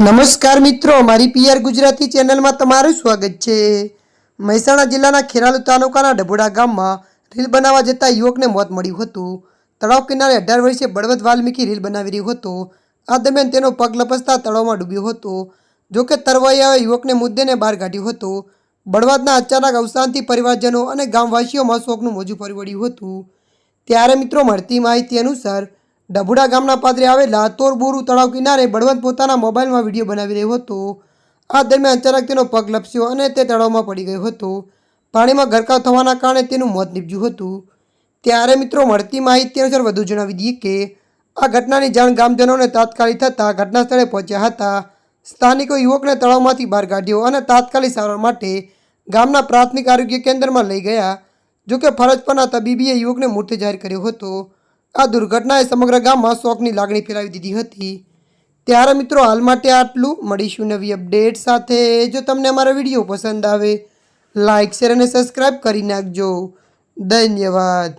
નમસ્કાર મિત્રો મારી પીઆર ગુજરાતી ચેનલમાં તમારું સ્વાગત છે. મહેસાણા જિલ્લાના ખેરાલુ તાલુકાના ડભોડા ગામમાં રીલ બનાવવા જતા યુવકને મોત મળ્યું હતું. તળાવ કિનારે અઢાર વર્ષે બળવત વાલ્મીકી રીલ બનાવી રહ્યો હતો. આ દરમિયાન તેનો પગ લપસતા તળાવમાં ડૂબ્યો હતો. જોકે તરવૈયાએ યુવકને મુદ્દેને બહાર કાઢ્યો હતો. બળવતના અચાનક અવસાનથી પરિવારજનો અને ગામવાસીઓમાં શોકનું મોજું ફરી હતું. ત્યારે મિત્રો મળતી માહિતી અનુસાર ડભુડા ગામના પાદરે આવેલા તોરબોરુ તળાવ કિનારે બળવંત પોતાના મોબાઈલમાં વીડિયો બનાવી રહ્યો હતો. આ દરમિયાન અચાનક તેનો પગ લપસ્યો અને તે તળાવમાં પડી ગયો હતો. પાણીમાં ગરકાવ થવાના કારણે તેનું મોત નીપજ્યું હતું. ત્યારે મિત્રો મળતી માહિતી અનુસાર વધુ જણાવી દઈએ કે, આ ઘટનાની જાણ ગામજનોને તાત્કાલિક થતાં ઘટના સ્થળે પહોંચ્યા હતા. સ્થાનિકો યુવકને તળાવમાંથી બહાર કાઢ્યો અને તાત્કાલિક સારવાર માટે ગામના પ્રાથમિક આરોગ્ય કેન્દ્રમાં લઈ ગયા. જોકે ફરજ પરના તબીબીએ યુવકને મૃત જાહેર કર્યો હતો. આ દુર્ઘટનાએ સમગ્ર ગામમાં શોકની લાગણી ફેલાવી દીધી હતી. ત્યારે મિત્રો, હાલ માટે આટલું. મળીશું નવી અપડેટ સાથે. જો તમને અમારો વીડિયો પસંદ આવે લાઇક શેર અને સબસ્ક્રાઈબ કરી નાખજો. ધન્યવાદ.